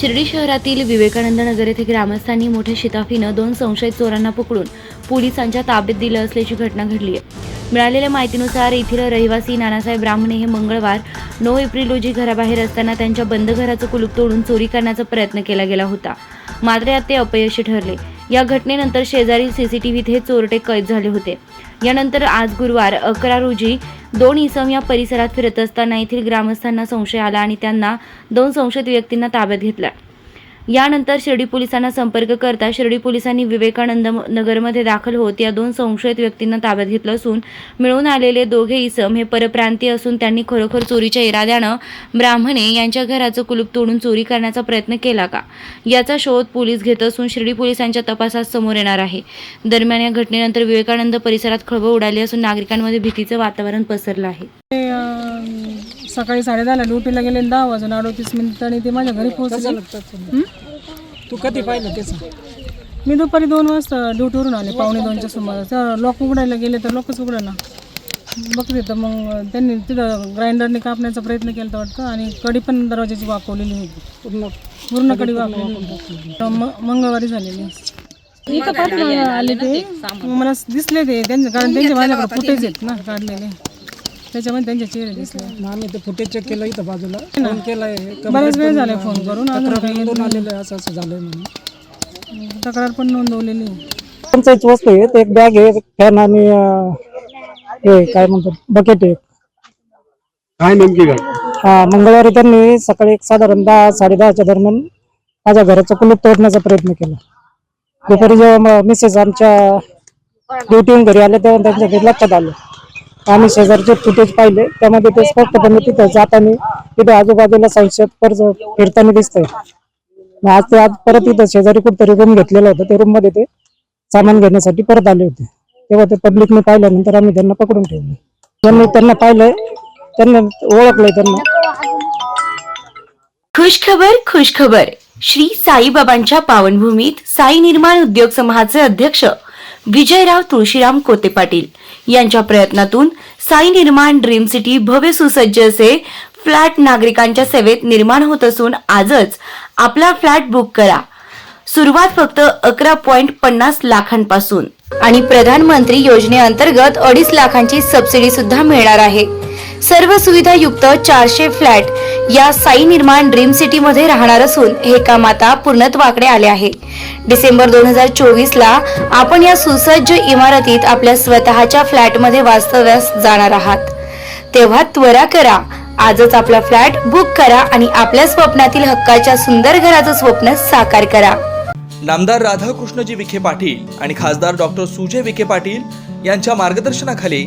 शिर्डी शहरातील विवेकानंद नगर येथे ग्रामस्थांनी मोठ्या शिताफीनं दोन संशयित चोरांना पकडून पोलिसांच्या ताब्यात दिलं असल्याची घटना घडली आहे. मिळालेल्या माहितीनुसार येथील रहिवासी नानासाहेब ब्राह्मणे हे मंगळवार नऊ एप्रिल रोजी घराबाहेर असताना त्यांच्या बंद घराचं कुलूप तोडून चोरी करण्याचा प्रयत्न केला गेला होता. मात्र यात ते अपयशी ठरले. या घटनेनंतर शेजारील सीसीटीव्हीत हे चोरटे कैद झाले होते. यानंतर आज गुरुवार अकरा रोजी दोन इसम या परिसरात फिरत असताना येथील ग्रामस्थांना संशय आला आणि त्यांना दोन संशयित व्यक्तींना ताब्यात घेतला. यानंतर शिर्डी पोलिसांना संपर्क करता शिर्डी पोलिसांनी विवेकानंद नगरमध्ये दाखल होत या दोन संशयित व्यक्तींना ताब्यात घेतलं असून मिळून आलेले दोघे इसम हे परप्रांतीय असून त्यांनी खरोखर चोरीच्या इराद्यानं ब्राह्मणे यांच्या घराचं कुलूप तोडून चोरी करण्याचा प्रयत्न केला का? याचा शोध पोलीस घेत असून शिर्डी पोलिसांच्या तपासात समोर येणार आहे. दरम्यान या घटनेनंतर विवेकानंद परिसरात खळबळ उडाली असून नागरिकांमध्ये भीतीचं वातावरण पसरलं आहे. सकाळी साडेदहाला ड्युटीला गेले आणि दहा वाजून अडोतीस मिनिटांनी ते माझ्या घरी पोहोचले. हं? तू कधी पाहिलं त्याचं? मी दुपारी दोन वाजता ड्युटीवरून आले पावणे दोनच्या सुमारास. तर लॉक उघडायला गेले तर लॉकच उघडायला बघते तर मग त्यांनी तिथं ग्राइंडरने कापण्याचा प्रयत्न केला होता वाटतं आणि कडी पण दरवाजाची वाकवलेली होती. पूर्ण पूर्ण कडी वाकवलेली होती. तर म- मंगळवारी झालेली. इथं पाठीमागे आले ते. मग मला दिसले ते त्यांचे कारण त्यांचे माझ्याकडे फुटेज आहेत ना काढलेले. त्याच्यामध्ये त्यांचे चेहरे दिसले. मग आम्ही ते फुटेज चेक केलं इथं बाजूला. फोन केलाय बराच वेळ झालाय फोन करून अजून काही कंप्लेंट आलेलं आहे असं असं झालंय म्हणून. तक्रार पण नोंदवलेली पंचायत वस्तू आहे एक बॅग आहे फॅन आणि अं, हे काय म्हणतात बकेट आहे. काय नेमकी हा मंगळवारी त्यांनी सकाळी एक साधारण दहा साडेदहाच्या दरम्यान माझ्या घराचं कुलूप तोडण्याचा प्रयत्न केला. दुपारी जेव्हा मिसेस आमच्या ड्युटीहून घरी आले तेव्हा त्यांच्या घरी लक्षात आलं. आम्ही शेजारचे फुटेज पाहिले त्यामध्ये ते स्पष्टपणे तिथं जाताना तिथे आजूबाजूला संशयित कर्ज फिरताना दिसतंय. मग आज ते आज परत इथं शेजारी कुठतरी रूम घेतलेलं होतं त्या रूममध्ये ते सामान घेण्यासाठी परत आले होते. तेव्हा ते पब्लिकने पाहिल्यानंतर आम्ही त्यांना पकडून ठेवले. त्यांनी त्यांना पाहिलंय त्यांना ओळखलंय त्यांना. खुश खबर खुश खबर श्री साईबाबांच्या पावनभूमीत साई निर्माण उद्योग समूहाचे अध्यक्ष विजयराव तुळशीराम कोते पाटील. यांच्या प्रयत्नातून साई निर्माण ड्रीम सिटी भव्य सुसज्ज असे फ्लॅट नागरिकांच्या सेवेत निर्माण होत असून आजच आपला फ्लॅट बुक करा. सुरुवात फक्त अकरा पॉइंट पन्नास लाखांपासून. आणि प्रधानमंत्री योजनेअंतर्गत अडीच लाखांची सबसिडी सुद्धा मिळणार आहे. सर्व सुविधा युक्त चारशे फ्लॅट या साई निर्माण ड्रीम सिटी मध्ये राहणार असून हे काम आता पूर्णत्वाकडे आले आहे. डिसेंबर दोन हजार चोवीस ला आपण या सुसज्ज इमारतीत आपल्या स्वतःच्या फ्लॅटमध्ये वास्तव्यास जाणार आहात. तेव्हा त्वरा करा. आजच आपला फ्लॅट बुक करा आणि आपल्या स्वप्नातील हक्काच्या सुंदर घराचं स्वप्न साकार करा. नामदार राधाकृष्णजी विखे पाटील आणि खासदार डॉक्टर सुजय विखे पाटील यांच्या मार्गदर्शनाखाली